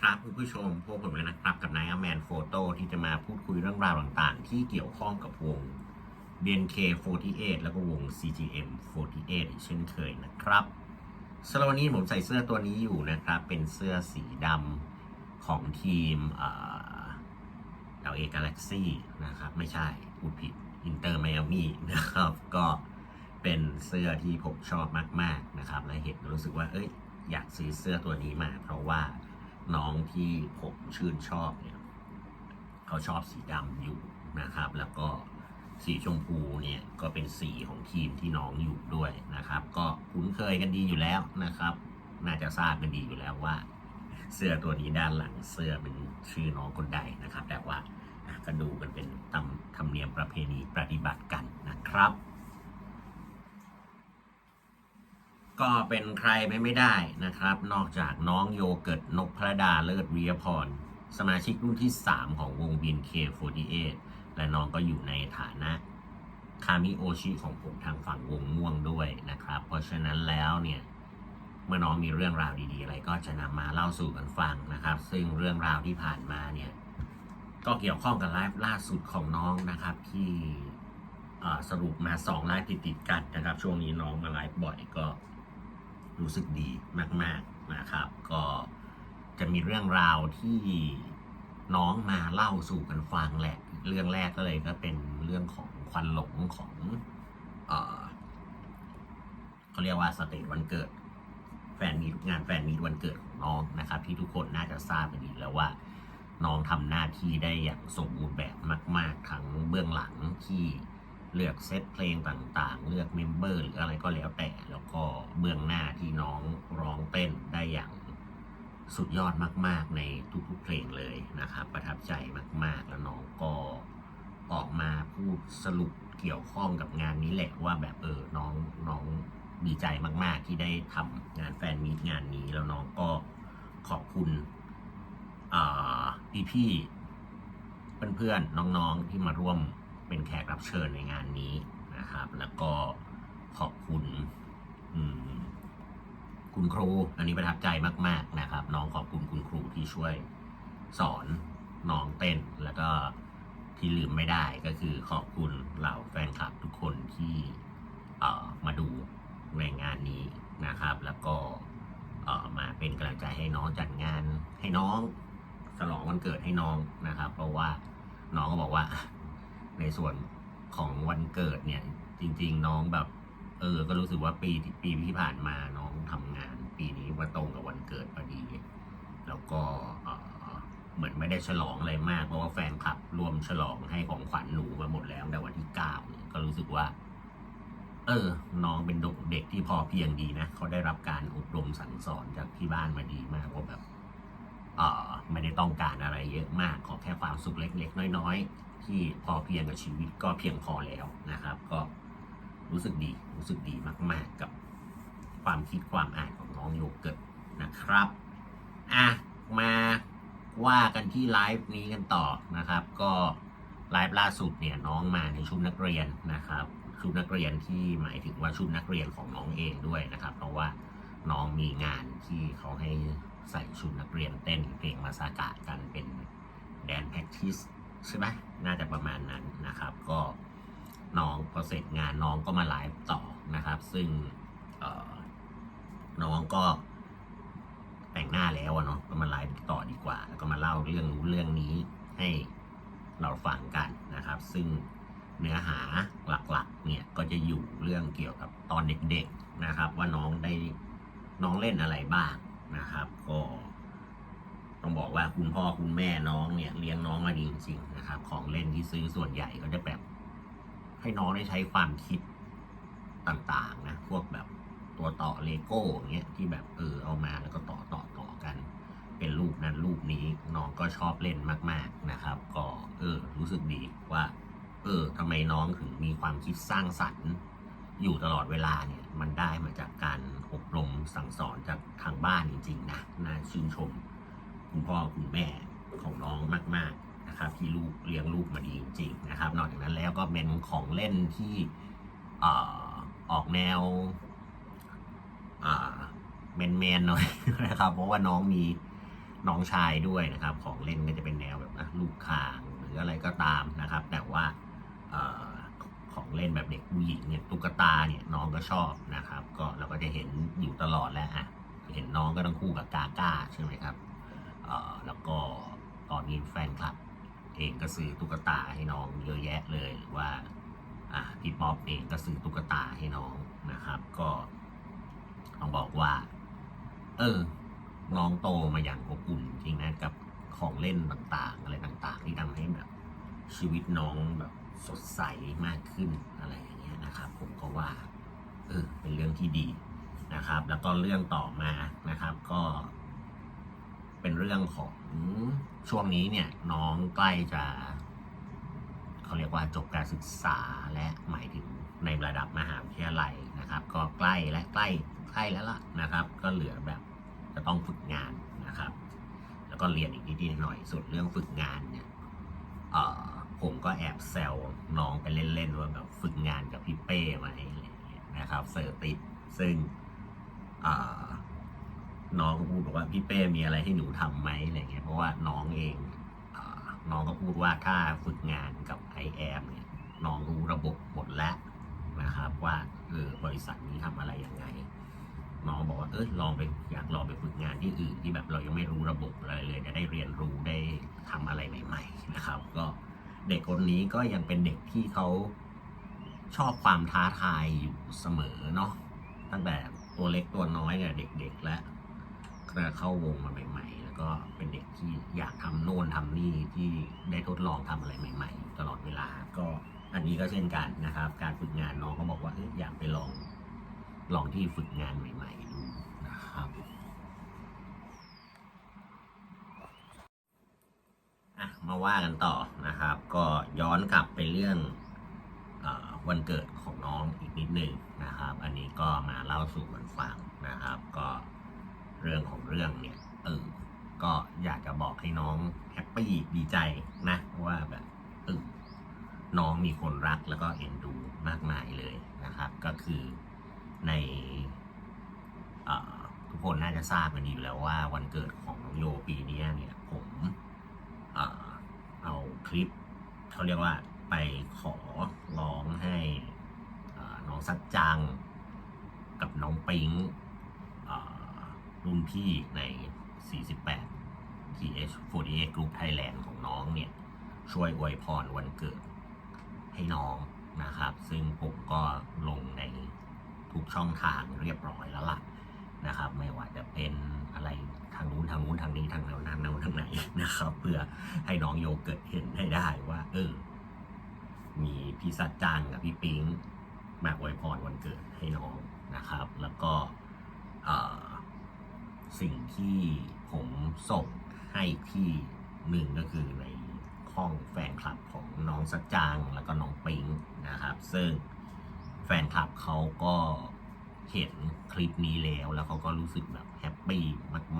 ครับคุณผู้ชมพวกผมเลยนะครับกับนายอแมนโฟโต้ที่จะมาพูดคุยเรื่องราวต่างๆ ที่เกี่ยวข้องกับวง BNK48 แล้วก็วง CGM48 อีกเช่นเคยนะครับสำหรับวันนี้ผมใส่เสื้อตัวนี้อยู่นะครับ เป็นเสื้อสีดำของทีมเอ่อ LA Galaxy นะครับ ไม่ใช่พูดผิด Inter Miami นะครับ ก็เป็นเสื้อที่ผมชอบมาก ๆนะครับ และเห็นรู้สึกว่าเอ้ยอยากซื้อเสื้อตัวนี้มาเพราะว่า น้องที่ผมชื่นชอบเนี่ยเขาชอบสีดำอยู่นะครับ แล้วก็สีชมพูเนี่ยก็เป็นสีของทีมที่น้องอยู่ด้วยนะครับ ก็คุ้นเคยกันดีอยู่แล้วนะครับ น่าจะทราบกันดีอยู่แล้วว่า เสื้อตัวนี้ด้านหลังเสื้อเป็นชื่อน้องคนใดนะครับ แต่ว่าก็ดูกันเป็นตามธรรมเนียมประเพณีปฏิบัติกันนะครับ ก็เป็นใครไปไม่ได้นะครับ นอกจากน้องโยเกิร์ตนพพระดาเลิศวิยพร สมาชิกรุ่นที่ 3 ของวง BNK48 และน้องก็อยู่ในฐานะคามิโอชิของผมทางฝั่งวงม่วงด้วยนะครับ เพราะฉะนั้นแล้วเนี่ยเมื่อน้องมีเรื่องราวดีๆ อะไรก็จะนำมาเล่าสู่กันฟังนะครับ ซึ่งเรื่องราวที่ผ่านมาเนี่ยก็เกี่ยวข้องกับไลฟ์ล่าสุดของน้องนะครับที่สรุปมาสองไลฟ์ติดๆกันนะครับ ช่วงนี้น้องมาไลฟ์บ่อยก็ รู้สึกดีมาก ๆนะครับ ก็จะมีเรื่องราวที่น้องมาเล่าสู่กันฟังแหละ เรื่องแรกก็เลยก็เป็นเรื่องของควันหลงของเออเขาเรียกว่าสเตจวันเกิด แฟนมีงานแฟนมีวันเกิดของน้องนะครับ ที่ทุกคนน่าจะทราบกันดีแล้วว่า น้องทำหน้าที่ได้อย่างสมบูรณ์แบบมาก ๆ ทั้งเบื้องหลังที่ เลือกเซตเพลงต่างๆ เลือกเมมเบอร์หรืออะไรก็แล้วแต่ แล้วก็เบื้องหน้าที่น้องร้องเต้นได้อย่างสุดยอดมาก ๆ ในทุกๆเพลงเลยนะครับ ประทับใจมาก ๆ แล้วน้องก็ออกมาพูดสรุปเกี่ยวข้องกับงานนี้แหละว่าแบบเออน้องน้องดีใจมาก ๆ ที่ได้ทำงานแฟนมีตงานนี้ แล้วน้องก็ขอบคุณพี่พี่ๆเพื่อนๆน้องๆที่มาร่วม เป็นแขกรับเชิญในงานนี้นะครับ แล้วก็ขอบคุณคุณครูอันนี้ประทับใจมาก ๆนะครับ น้องขอบคุณคุณครูที่ช่วยสอนน้องเต้น แล้วก็ที่ลืมไม่ได้ก็คือขอบคุณเหล่าแฟนคลับทุกคนที่เออมาดูในงานนี้นะครับ แล้วก็เออมาเป็นกำลังใจให้น้องจัดงานให้น้องฉลองวันเกิดให้น้องนะครับ เพราะว่าน้องก็บอกว่า ในส่วนของวันเกิดเนี่ย จริง ๆ น้องแบบ เออ ก็รู้สึกว่าปีปีที่ผ่านมาน้องทำงาน ปีนี้ว่าตรงกับวันเกิดพอดี แล้วก็เหมือนไม่ได้ฉลองอะไรมาก เพราะว่าแฟนคลับร่วมฉลองให้ของขวัญหนูมาหมดแล้วในวันที่เก้าเนี่ยก็รู้สึกว่า เออ น้องเป็นเด็กที่พอเพียงดีนะเขาได้รับการอบรมสั่งสอนจากที่บ้านมาดีมากว่าแบบเอ่อ ไม่ได้ต้องการอะไรเยอะมาก ขอแค่ความสุขเล็ก ๆ น้อย ๆ ที่พอเพียงกับชีวิตก็เพียงพอแล้วนะครับ ก็รู้สึกดีรู้สึกดีมาก ๆ กับความคิดความอ่านของน้องโยเกิร์ตนะครับอะมาว่ากันที่ไลฟ์นี้กันต่อนะครับ ก็ไลฟ์ล่าสุดเนี่ยน้องมาในชุดนักเรียนนะครับ ชุดนักเรียนที่หมายถึงว่าชุดนักเรียนของน้องเองด้วยนะครับ เพราะว่าน้องมีงานที่เขาให้ ใส่ชุดนักเรียนเต้นเพลงมาซากะกันเป็นแดนแพ็กทิสใช่ไหมน่าจะประมาณนั้นนะครับ ก็น้องพอเสร็จงานน้องก็มาไลฟ์ต่อนะครับ ซึ่งน้องก็แต่งหน้าแล้วเนาะก็มาไลฟ์ต่อดีกว่า แล้วก็มาเล่าเรื่องรู้เรื่องนี้ให้เราฟังกันนะครับ ซึ่งเนื้อหาหลักๆเนี่ยก็จะอยู่เรื่องเกี่ยวกับตอนเด็กๆนะครับ ว่าน้องได้น้องเล่นอะไรบ้าง นะครับ ก็ ต้องบอกว่าคุณพ่อคุณแม่น้องเนี่ยเลี้ยงน้องมาดีจริงๆนะครับ ของเล่นที่ซื้อส่วนใหญ่ก็จะแบบ ให้น้องได้ใช้ความคิดต่างๆนะพวกแบบตัวต่อเลโก้อย่างเงี้ยที่แบบเออเอามาแล้วก็ต่อต่อต่อกัน เป็นรูปนั้นรูปนี้น้องก็ชอบเล่นมาก ๆนะครับ ก็เออ รู้สึกดีว่า เออทำไมน้องถึงมีความคิดสร้างสรรค์ อยู่ตลอดเวลาเนี่ยมันได้มาจากการอบรมสั่งสอนจากทางบ้านจริงๆนะน่าชื่นชม คุณพ่อคุณแม่ของน้องมาก ๆนะครับ ที่ลูกเลี้ยงลูกมาดีจริงๆนะครับ นอกจากนั้นแล้วก็เป็นของเล่นที่อออกแนวแมนๆหน่อยนะครับ เพราะว่าน้องมีน้องชายด้วยนะครับ ของเล่นก็จะเป็นแนวแบบลูกคางหรืออะไรก็ตามนะครับ แต่ว่า ของเล่นแบบเด็กผู้หญิงเนี่ยตุ๊กตาเนี่ยน้องก็ชอบนะครับ ก็เราก็จะเห็นอยู่ตลอดแหล้วอะเห็นน้องก็ต้องคู่กับกาก้าใช่ไหมครับเอ่อแล้วก็ตอนนี้แฟนคลับ เองก็ซื้อตุ๊กตาให้น้องเยอะแยะเลยหรือว่าอะพี่ป๊อปเองก็ซื้อตุ๊กตาให้น้องนะครับ ก็ต้องบอกว่า เออน้องโตมาอย่างอบอุ่นจริงนะกับของเล่นต่างๆ อะไรต่างๆ ที่ทำให้แบบชีวิตน้องแบบ สดใสมากขึ้นอะไรอย่างเงี้ยนะครับ ผมก็ว่าเออเป็นเรื่องที่ดีนะครับ แล้วก็เรื่องต่อมานะครับ ก็ เป็นเรื่องของช่วงนี้เนี่ยน้องใกล้จะเขาเรียกว่าจบการศึกษาและหมายถึงในระดับมหาวิทยาลัยนะครับ ก็ใกล้และใกล้ใกล้แล้วล่ะนะครับ ก็เหลือแบบจะต้องฝึกงานนะครับ แล้วก็เรียนอีกนิดหน่อยส่วนเรื่องฝึกงานเนี่ยเอ่อ ผมก็แอบแซวน้องไปเล่น ๆ ว่าแบบฝึกงานกับพี่เป้ไหมอะไรอย่างเงี้ยนะครับเสิร์ติดซึ่งน้องก็พูดบอกว่าพี่เป้มีอะไรให้หนูทำไหมอะไรเงี้ยเพราะว่าน้องเองอน้องก็พูดว่าถ้าฝึกงานกับไอแอมเนี่ยน้องรู้ระบบหมดแล้วนะครับว่าเออบริษัทนี้ทำอะไรยังไงน้องบอกว่าเออลองไปอยากลองไปฝึกงานที่อื่นที่แบบเรายังไม่รู้ระบบอะไรเลยจะได้เรียนรู้ได้ทำอะไรใหม่ ๆ นะครับ ก็ เด็กคนนี้ก็ยังเป็นเด็กที่เขาชอบความท้าทายอยู่เสมอเนาะตั้งแต่ตัวเล็กตัวน้อยเนี่ยเด็ก ๆ และก็เข้าวงมาใหม่ ๆ แล้วก็เป็นเด็กที่อยากทำโน่นทำนี่ที่ได้ทดลองทำอะไรใหม่ ๆ ตลอดเวลาก็อันนี้ก็เช่นกันนะครับ การฝึกงานน้องก็บอกว่าอยากไปลองลองที่ฝึกงานใหม่ ๆ ดูนะครับ อะ มาว่ากันต่อนะครับ ก็ย้อนกลับไปเรื่องอวันเกิดของน้องอีกนิดหนึ่งนะครับ อันนี้ก็มาเล่าสู่กันฟังนะครับ ก็เรื่องของเรื่องเนี่ยเออก็อยากจะบอกให้น้องแฮปปี้ดีใจนะว่าแบบเออน้องมีคนรักแล้วก็เอ็นดูมากมายเลยนะครับ ก็คือในอทุกคนน่าจะทราบกันดีอยู่แล้วว่าวันเกิดของน้องโยปีนี้เนี่ยผมเอ่อเอา คลิปเขาเรียกว่าไปขอร้องให้น้องสัจจัง กับน้องปิงรุ่นพี่ใน 48 TH48 Group Thailand ของน้องเนี่ย ช่วยอวยพรวันเกิดให้น้องนะครับ ซึ่งผมก็ลงในทุกช่องทางเรียบร้อยแล้วล่ะ นะครับ ไม่ว่าจะเป็นอะไรทางนู้นทางนู้นทางนี้ทางแนวนั้นแนวทางไหนนะครับ เพื่อให้น้องโยเกิดเห็นให้ได้ว่า เออ มีพี่สัจจังกับพี่ปิงมาอวยพรวันเกิดให้น้องนะครับ แล้วก็สิ่งที่ผมส่งให้ที่หนึ่งก็คือในห้องแฟนคลับของน้องสัจจังแล้วก็น้องปิงนะครับ ซึ่งแฟนคลับเขาก็ เห็นคลิปนี้แล้วแล้วเขาก็รู้สึกแบบแฮปปี้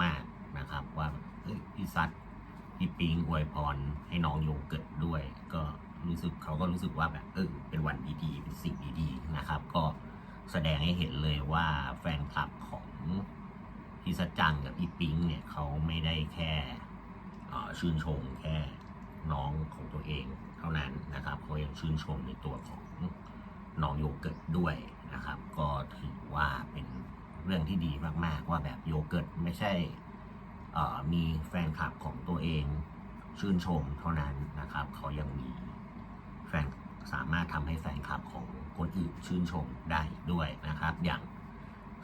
มาก ๆนะครับ ว่าเอ้ยพี่ซัดพี่ปิงอวยพรให้น้องโยเกิร์ตด้วย ก็รู้สึกเขาก็รู้สึกว่าแบบเออเป็นวันดีๆเป็นสิ่งดีๆนะครับ ก็แสดงให้เห็นเลยว่าแฟนคลับของพี่ซัดจังกับพี่ปิงเนี่ยเขาไม่ได้แค่ชื่นชมแค่น้องของตัวเองเท่านั้นนะครับเขายังชื่นชมในตัวของน้องโยเกิร์ตด้วย นะครับ ก็ถือว่าเป็นเรื่องที่ดีมากๆ ว่าแบบโยเกิร์ตไม่ใช่อ่อมีแฟนคลับของตัวเองชื่นชมเท่านั้นนะครับ เขายังมีแฟนสามารถทำให้แฟนคลับของคนอื่นชื่นชมได้ด้วยนะครับ อย่าง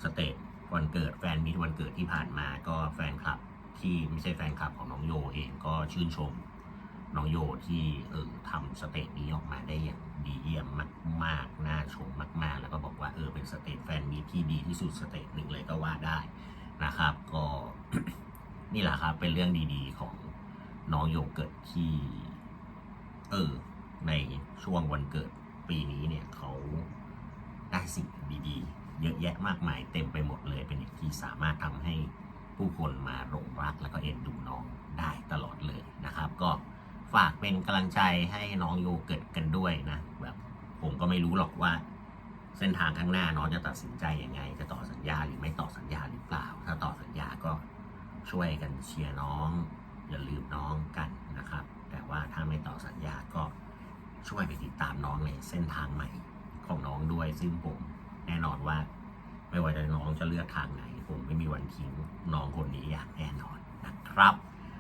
สเตจวันเกิดแฟนมิตวันเกิดที่ผ่านมาก็แฟนคลับที่ไม่ใช่แฟนคลับของน้องโยเองก็ชื่นชม น้องโยที่เออทำสเตจนี้ออกมาได้อย่างดีเยี่ยมมากๆน่าชมมาก ๆ แล้วก็บอกว่าเออเป็นสเตจแฟนมีที่ดีที่สุดสเตจหนึ่งเลยก็ว่าได้นะครับ ก็นี่แหละครับเป็นเรื่องดีๆของน้องโยเกิร์ตที่ เออ ในช่วงวันเกิดปีนี้เนี่ยเขาได้สิ่งดีๆ เยอะแยะมากมายเต็มไปหมดเลยเป็นอย่างที่สามารถทำให้ผู้คนมาหลงรักแล้วก็เอ็นดูน้องได้ตลอดเลยนะครับ ก็ ฝากเป็นกำลังใจให้น้องโยเกิร์ตกันด้วยนะแบบผมก็ไม่รู้หรอกว่า เส้นทางข้างหน้าน้องจะตัดสินใจยังไง จะต่อสัญญาหรือไม่ต่อสัญญาหรือเปล่า ถ้าต่อสัญญาก็ช่วยกันเชียร์น้องอย่าลืมน้องกันนะครับ แต่ว่าถ้าไม่ต่อสัญญาก็ช่วยไปติดตามน้องในเส้นทางใหม่ของน้องด้วยซึ่งผมแน่นอนว่า ไม่ว่าจะน้องจะเลือกทางไหน ผมไม่มีวันทิ้งน้องคนนี้อย่างแน่นอนนะครับ